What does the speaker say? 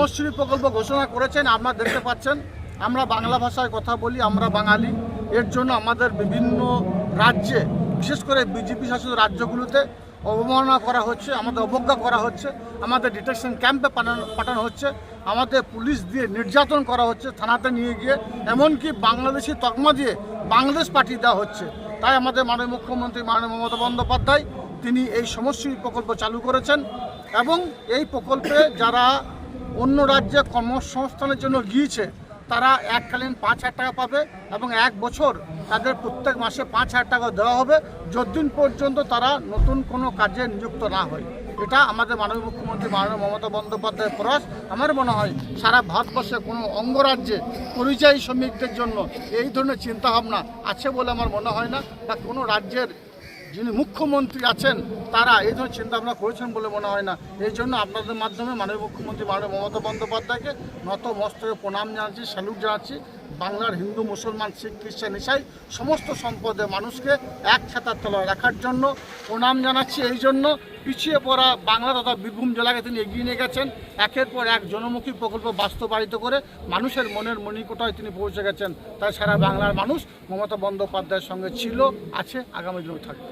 সমশ্রী প্রকল্প ঘোষণা করেছেন, আপনারা দেখতে পাচ্ছেন। আমরা বাংলা ভাষায় কথা বলি, আমরা বাঙালি। এর জন্য আমাদের বিভিন্ন রাজ্যে, বিশেষ করে বিজেপি শাসিত রাজ্যগুলোতে অবমাননা করা হচ্ছে, আমাদের অবজ্ঞা করা হচ্ছে, আমাদের ডিটেকশন ক্যাম্পে পাঠানো পাঠানো হচ্ছে, আমাদের পুলিশ দিয়ে নির্যাতন করা হচ্ছে, থানাতে নিয়ে গিয়ে, এমনকি বাংলাদেশি তকমা দিয়ে বাংলাদেশ পাঠিয়ে দেওয়া হচ্ছে। তাই আমাদের মাননীয় মুখ্যমন্ত্রী মাননীয় মমতা বন্দ্যোপাধ্যায়, তিনি এই সমস্যা প্রকল্প চালু করেছেন এবং এই প্রকল্পে যারা অন্য রাজ্যে কর্মসংস্থানের জন্য গিয়েছে, তারা এককালীন পাঁচ হাজার টাকা পাবে এবং এক বছর তাদের প্রত্যেক মাসে পাঁচ হাজার টাকা দেওয়া হবে, যতদিন পর্যন্ত তারা নতুন কোনো কাজে নিযুক্ত না হয়। এটা আমাদের মাননীয় মুখ্যমন্ত্রী মাননীয় মমতা বন্দ্যোপাধ্যায়ের প্রয়াস। আমার মনে হয় সারা ভারতবর্ষে কোনো অঙ্গরাজ্যে পরিযায়ী শ্রমিকদের জন্য এই ধরনের চিন্তাভাবনা আছে বলে আমার মনে হয় না বা কোনো রাজ্যের যিনি মুখ্যমন্ত্রী আছেন, তারা এই ধরনের চিন্তাভাবনা করেছেন বলে মনে হয় না। এই জন্য আপনাদের মাধ্যমে মাননীয় মুখ্যমন্ত্রী মাননীয় মমতা বন্দ্যোপাধ্যায়কে নত মস্তকে প্রণাম জানাচ্ছি, স্যালুট জানাচ্ছি। বাংলার হিন্দু, মুসলমান, শিখ, খ্রিস্টান ইসাই সমস্ত সম্পদের মানুষকে এক ছাতার তলায় রাখার জন্য প্রণাম জানাচ্ছি। এই জন্য পিছিয়ে পড়া বাংলা তথা বীরভূম জেলাকে তিনি এগিয়ে নিয়ে গেছেন। একের পর এক জনমুখী প্রকল্প বাস্তবায়িত করে মানুষের মনের মণিকোটায় তিনি পৌঁছে গেছেন। তাই সারা বাংলার মানুষ মমতা বন্দ্যোপাধ্যায়ের সঙ্গে ছিল, আছে, আগামী দিনেও থাকবে।